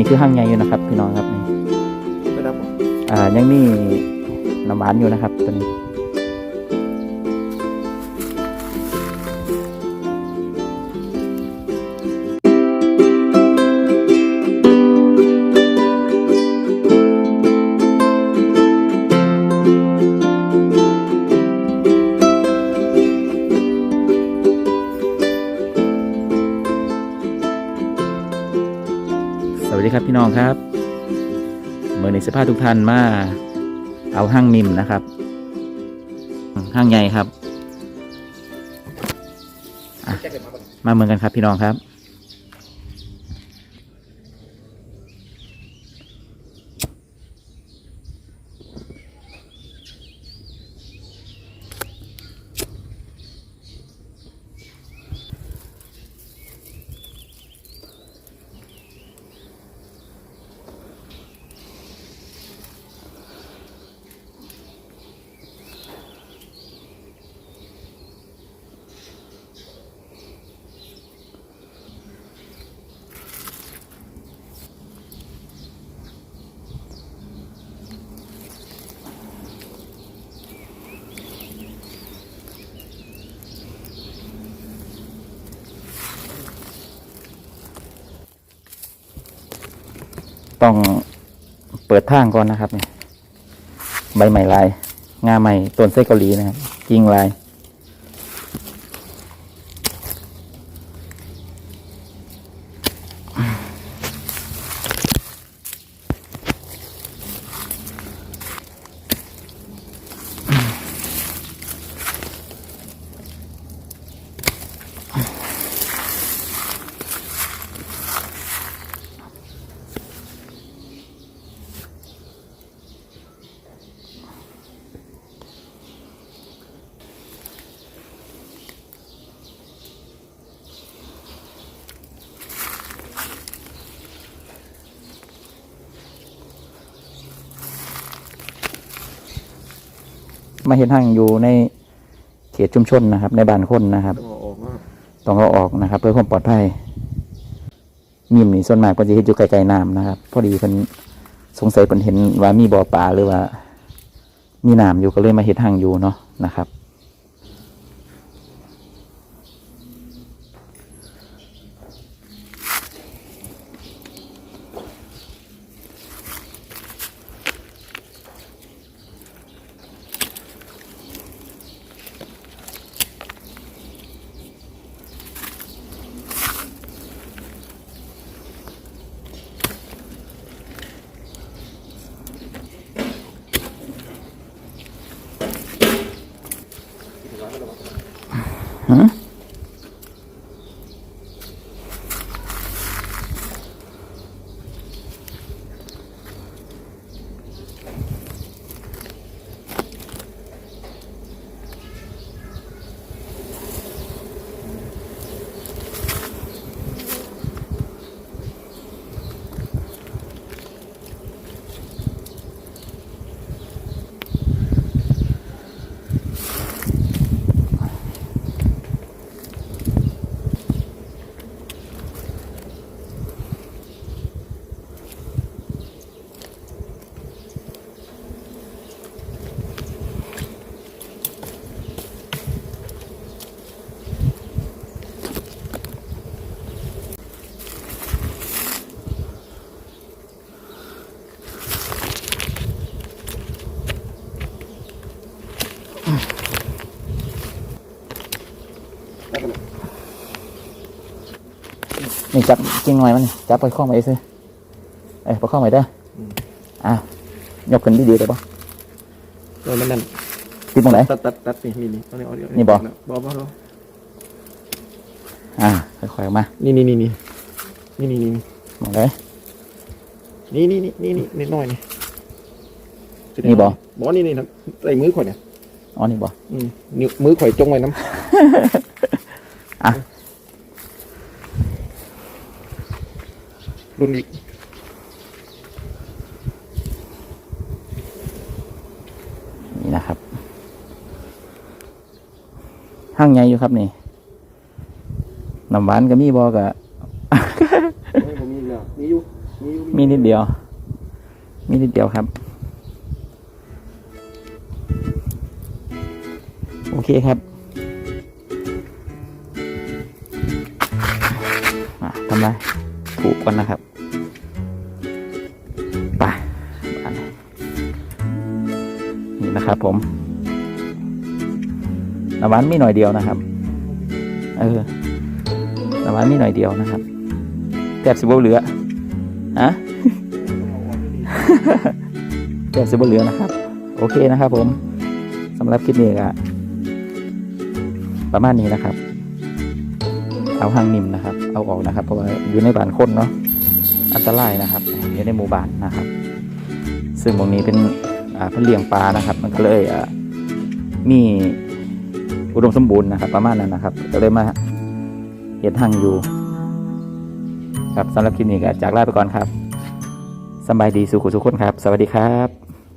นี่คือห้างใหญ่อยู่นะครับ พี่น้องครับนี่ไปดับบ่อ่ายังมีน้ำหวานอยู่นะครับตัวนี้ สวัสดีครับพี่น้องครับเมื่อในสภาพทุกท่านมาเอาห้างมิมนะครับห้างใหญ่ครับ มาบ่มาเมืองกันครับพี่น้องครับ ต้องเปิดทางก่อนนะครับเนี่ยใบใหม่ลายงาใหม่ต้นไส้เกาหลีนะครับกิ่งลาย มาเห็นห้างอยู่ในเขตชุมชนนะครับ ในบ้านคนนะครับ ต้องเอาออกมาต้องเอาออกนะครับ เพื่อความปลอดภัยมิมนี่ส่วนมากก็จะเห็นอยู่ไกลๆน้ำนะครับ พอดีเพิ่นสงสัยเพิ่นเห็นว่ามีบ่อปลาหรือว่า มีน้ำอยู่ก็เลยมาเห็ดห้างอยู่เนาะนะครับ นี่จับจริงหน่อยมันนี่จับไปข้องไปซื้อเอ้ยไปข้องไปเด้อออะยกขึ้นดีๆเลยปะเออมันนั่นติดตรงไหนตัดตัดตัดนี่นี่นี่เอานี่เอานี่นี่บ่บ่บ่บ่อ่าค่อยๆออกมา นี่นี่นี่นี่นี่นี่นี่มองเลยนี่นี่นี่นี่นี่นิดหน่อยนี่นี่บ่บ่นี่นี่นะใส่มือข่อยเนี่ยอ๋อนี่บ่อืมนิ้วมือข่อยจงไว้น้ำ อะ รุ่นอีกนี่นะครับห้างใหญ่อยู่ครับนี่น้ำหวานก็มีบอกะไม่ผมมีอีกแล้วมีอยู่มีนิดเดียว มีนิดเดียวครับ โอเคครับอะทำไรถูกก่อนนะครับ นี่นะครับ ผมน้ำหวานมีหน่อยเดียวนะครับ เออน้ำหวานมีหน่อยเดียวนะครับแทบสิบเหลืออะแทบสิบเหลือนะครับ โอเคนะครับผมสำหรับคลิปนี้ก็ประมาณนี้นะครับ เอาหางนิ่มนะครับ เอาออกนะครับ เพราะว่าอยู่ในบ้านคนเนาะอันตรายนะครับ อยู่ในหมู่บ้านนะครับ ซึ่งตรงนี้เป็น เพื่อเลี้ยงปลานะครับ มันก็เลยมีอุดมสมบูรณ์นะครับ ประมาณนั้นนะครับ ก็เลยมาเห็ดทางอยู่ ครับสำหรับคลิปนี้ก็จากลาไปก่อนครับสบายดีสุขสุขคนครับ สวัสดีครับ